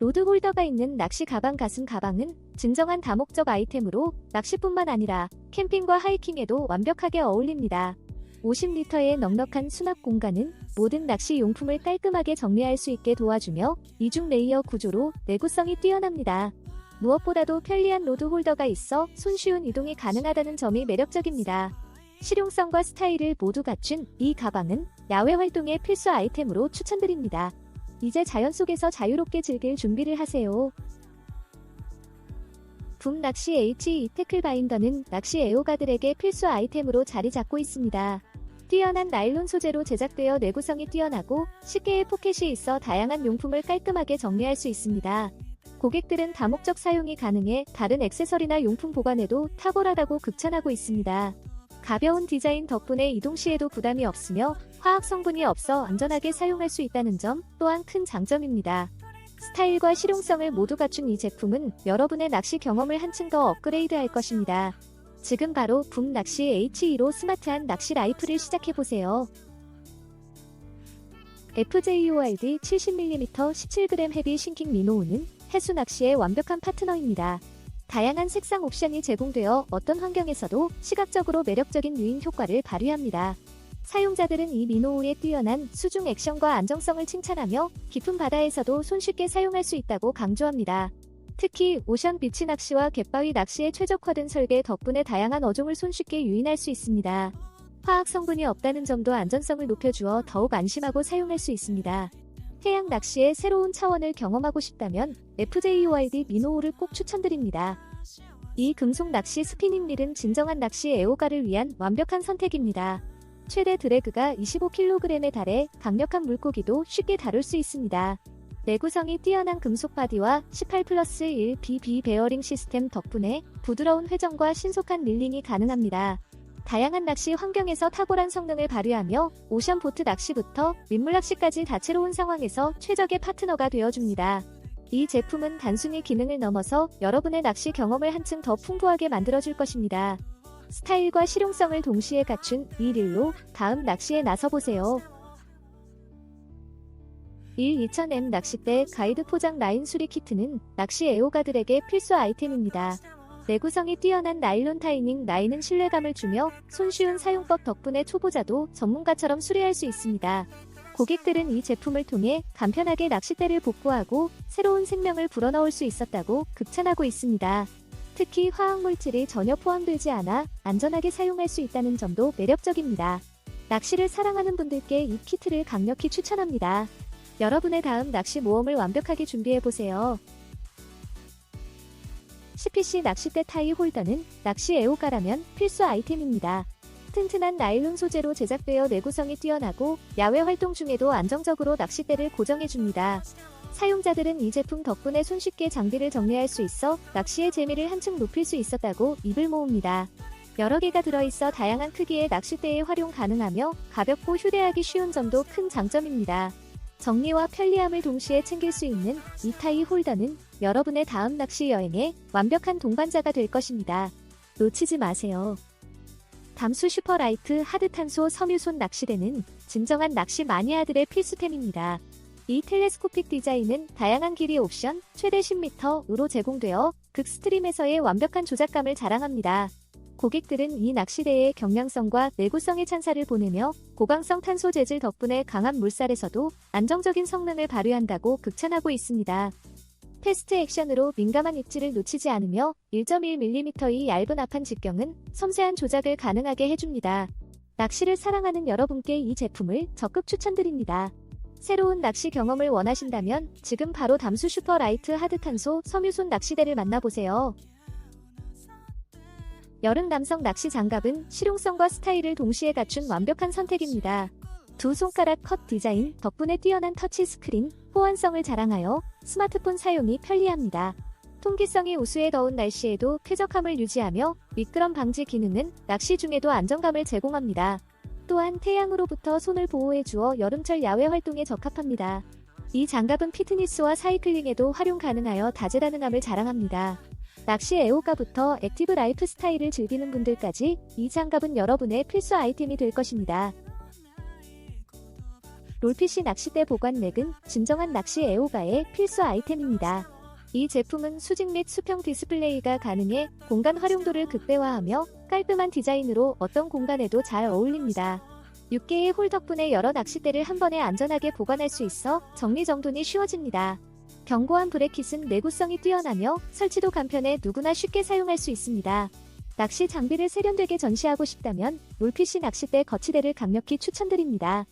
로드 홀더가 있는 낚시 가방 가슴 가방은 진정한 다목적 아이템으로 낚시뿐만 아니라 캠핑과 하이킹에도 완벽하게 어울립니다. 50리터의 넉넉한 수납 공간은 모든 낚시 용품을 깔끔하게 정리할 수 있게 도와주며 이중 레이어 구조로 내구성이 뛰어납니다. 무엇보다도 편리한 로드 홀더가 있어 손쉬운 이동이 가능하다는 점이 매력적입니다. 실용성과 스타일을 모두 갖춘 이 가방은 야외 활동의 필수 아이템으로 추천드립니다. 이제 자연 속에서 자유롭게 즐길 준비를 하세요. 붐 낚시 HE 태클 바인더는 낚시 애호가들에게 필수 아이템으로 자리 잡고 있습니다. 뛰어난 나일론 소재로 제작되어 내구성이 뛰어나고 쉽게의 포켓이 있어 다양한 용품을 깔끔하게 정리할 수 있습니다. 고객들은 다목적 사용이 가능해 다른 액세서리나 용품 보관에도 탁월하다고 극찬하고 있습니다. 가벼운 디자인 덕분에 이동 시에도 부담이 없으며 화학 성분이 없어 안전하게 사용할 수 있다는 점 또한 큰 장점입니다. 스타일과 실용성을 모두 갖춘 이 제품은 여러분의 낚시 경험을 한층 더 업그레이드 할 것입니다. 지금 바로 붐 낚시 H2로 스마트한 낚시 라이프를 시작해보세요. FJORD 70mm 17g 헤비 싱킹 미노우는 해수 낚시의 완벽한 파트너입니다. 다양한 색상 옵션이 제공되어 어떤 환경에서도 시각적으로 매력적인 유인 효과를 발휘합니다. 사용자들은 이 미노우의 뛰어난 수중 액션과 안정성을 칭찬하며 깊은 바다에서도 손쉽게 사용할 수 있다고 강조합니다. 특히 오션 비치 낚시와 갯바위 낚시에 최적화된 설계 덕분에 다양한 어종을 손쉽게 유인할 수 있습니다. 화학 성분이 없다는 점도 안전성을 높여주어 더욱 안심하고 사용할 수 있습니다. 해양 낚시의 새로운 차원을 경험하고 싶다면 FJORD 미노우를 꼭 추천드립니다. 이 금속 낚시 스피닝 릴은 진정한 낚시 애호가를 위한 완벽한 선택입니다. 최대 드래그가 25kg에 달해 강력한 물고기도 쉽게 다룰 수 있습니다. 내구성이 뛰어난 금속 바디와 18 플러스 1 BB 베어링 시스템 덕분에 부드러운 회전과 신속한 릴링이 가능합니다. 다양한 낚시 환경에서 탁월한 성능을 발휘하며 오션 보트 낚시부터 민물 낚시까지 다채로운 상황에서 최적의 파트너가 되어줍니다. 이 제품은 단순히 기능을 넘어서 여러분의 낚시 경험을 한층 더 풍부하게 만들어줄 것입니다. 스타일과 실용성을 동시에 갖춘 이 릴로 다음 낚시에 나서보세요. 1 2000M 낚싯대 가이드 포장 라인 수리 키트는 낚시 애호가들에게 필수 아이템입니다. 내구성이 뛰어난 나일론 타이닝 라인은 신뢰감을 주며 손쉬운 사용법 덕분에 초보자도 전문가처럼 수리할 수 있습니다. 고객들은 이 제품을 통해 간편하게 낚싯대를 복구하고 새로운 생명을 불어넣을 수 있었다고 극찬하고 있습니다. 특히 화학물질이 전혀 포함되지 않아 안전하게 사용할 수 있다는 점도 매력적입니다. 낚시를 사랑하는 분들께 이 키트를 강력히 추천합니다. 여러분의 다음 낚시 모험을 완벽하게 준비해보세요. CPC 낚싯대 타이 홀더는 낚시 애호가라면 필수 아이템입니다. 튼튼한 나일론 소재로 제작되어 내구성이 뛰어나고 야외 활동 중에도 안정적으로 낚싯대를 고정해줍니다. 사용자들은 이 제품 덕분에 손쉽게 장비를 정리할 수 있어 낚시의 재미를 한층 높일 수 있었다고 입을 모읍니다. 여러 개가 들어있어 다양한 크기의 낚싯대에 활용 가능하며 가볍고 휴대하기 쉬운 점도 큰 장점입니다. 정리와 편리함을 동시에 챙길 수 있는 이타이 홀더는 여러분의 다음 낚시 여행에 완벽한 동반자가 될 것입니다. 놓치지 마세요. 담수 슈퍼라이트 하드탄소 섬유손 낚시대는 진정한 낚시 마니아들의 필수템입니다. 이 텔레스코픽 디자인은 다양한 길이 옵션 최대 10m으로 제공되어 극스트림에서의 완벽한 조작감을 자랑합니다. 고객들은 이 낚시대의 경량성과 내구성의 찬사를 보내며 고강성 탄소 재질 덕분에 강한 물살에서도 안정적인 성능을 발휘한다고 극찬하고 있습니다. 패스트 액션으로 민감한 입지를 놓치지 않으며 1.1mm의 얇은 앞판 직경은 섬세한 조작을 가능하게 해줍니다. 낚시를 사랑하는 여러분께 이 제품을 적극 추천드립니다. 새로운 낚시 경험을 원하신다면 지금 바로 담수 슈퍼라이트 하드탄소 섬유손 낚시대를 만나보세요. 여름 남성 낚시 장갑은 실용성과 스타일을 동시에 갖춘 완벽한 선택입니다. 두 손가락 컷 디자인 덕분에 뛰어난 터치 스크린, 호환성을 자랑하여 스마트폰 사용이 편리합니다. 통기성이 우수해 더운 날씨에도 쾌적함을 유지하며 미끄럼 방지 기능은 낚시 중에도 안정감을 제공합니다. 또한 태양으로부터 손을 보호해 주어 여름철 야외 활동에 적합합니다. 이 장갑은 피트니스와 사이클링에도 활용 가능하여 다재다능함을 자랑합니다. 낚시 애호가부터 액티브 라이프 스타일을 즐기는 분들까지 이 장갑은 여러분의 필수 아이템이 될 것입니다. 롤피시 낚싯대 보관 렉은 진정한 낚시 애호가의 필수 아이템입니다. 이 제품은 수직 및 수평 디스플레이가 가능해 공간 활용도를 극대화하며 깔끔한 디자인으로 어떤 공간에도 잘 어울립니다. 6개의 홀 덕분에 여러 낚싯대를 한 번에 안전하게 보관할 수 있어 정리정돈이 쉬워집니다. 견고한 브레킷은 내구성이 뛰어나며 설치도 간편해 누구나 쉽게 사용할 수 있습니다. 낚시 장비를 세련되게 전시하고 싶다면 롤피시 낚싯대 거치대를 강력히 추천드립니다.